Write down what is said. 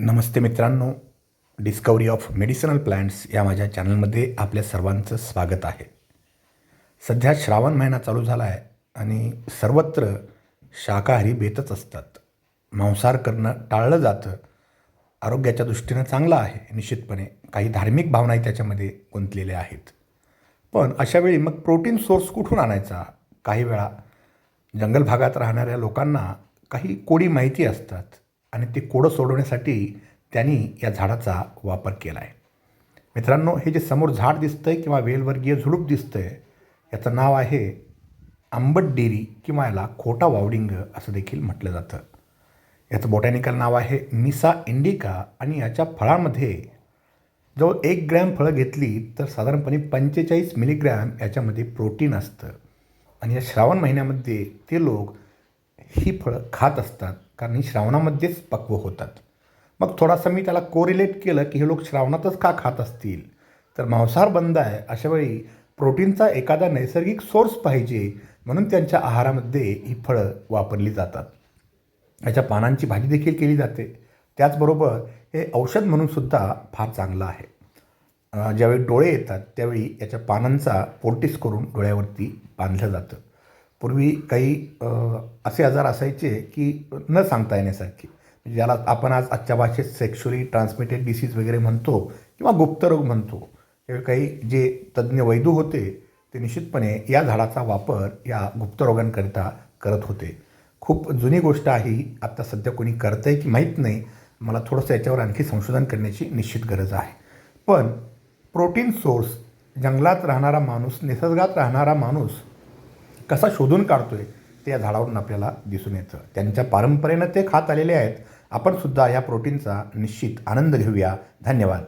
नमस्ते मित्रांनो. Discovery of medicinal plants या माझ्या चॅनलमध्ये आपल्या सर्वांचं स्वागत आहे. सध्या श्रावण महिना चालू झाला आहे आणि सर्वत्र शाकाहारी बेतच असतात. मांसाहार करणं टाळलं जातं. आरोग्याच्या दृष्टीनं चांगलं आहे निश्चितपणे. काही धार्मिक भावनाही त्याच्यामध्ये गुंतलेल्या आहेत. पण अशावेळी मग प्रोटीन सोर्स कुठून आणायचा? काही वेळा जंगल भागात राहणाऱ्या लोकांना काही कोडी माहिती असतात. आणि ते कोडं सोडवण्यासाठी त्यांनी या झाडाचा वापर केला आहे. मित्रांनो हे जे समोर झाड दिसतंय किंवा वेलवर्गीय झुडूप दिसतंय याचं नाव आहे आंबट डेरी किंवा याला खोटा वावडिंग असं देखील म्हटलं जातं. याचं बॉटॅनिकल नाव आहे मिसा इंडिका आणि याच्या फळामध्ये जवळ एक ग्रॅम फळं घेतली तर साधारणपणे पंचेचाळीस मिलीग्रॅम याच्यामध्ये प्रोटीन असतं. आणि या श्रावण महिन्यामध्ये ते लोक ही फळं खात असतात कारण ही श्रावणामध्येच पक्व होतात. मग थोडासा मी त्याला कोरिलेट केलं की हे लोक श्रावणातच का खात असतील? तर मांसाहार बंद आहे अशावेळी प्रोटीनचा एखादा नैसर्गिक सोर्स पाहिजे म्हणून त्यांच्या आहारामध्ये ही फळं वापरली जातात. याच्या पानांची भाजी देखील केली जाते. त्याचबरोबर हे औषध म्हणूनसुद्धा फार चांगलं आहे. ज्यावेळी डोळे येतात त्यावेळी याच्या पानांचा पोल्टिस करून डोळ्यावरती बांधलं जातं. पूर्वी काही असे आजार असायचे की न सांगता येण्यासारखे. म्हणजे ज्याला आपण आज आजच्या भाषेत सेक्शुअली ट्रान्समिटेड डिसीज वगैरे म्हणतो किंवा गुप्तरोग म्हणतो किंवा काही जे तज्ज्ञ वैद्य होते ते निश्चितपणे या झाडाचा वापर या गुप्तरोगांकरिता करत होते. खूप जुनी गोष्ट आहे ही आत्ता सध्या कोणी करतं आहे की माहीत नाही मला थोडंसं याच्यावर आणखी संशोधन करण्याची निश्चित गरज आहे. पण प्रोटीन सोर्स जंगलात राहणारा माणूस निसर्गात राहणारा माणूस कसा शोधून काढतोय ते या झाडावरून आपल्याला दिसून येतं. त्यांच्या परंपरेनं ते खात आलेले आहेत. आपण सुद्धा या प्रोटीनचा निश्चित आनंद घेऊया. धन्यवाद.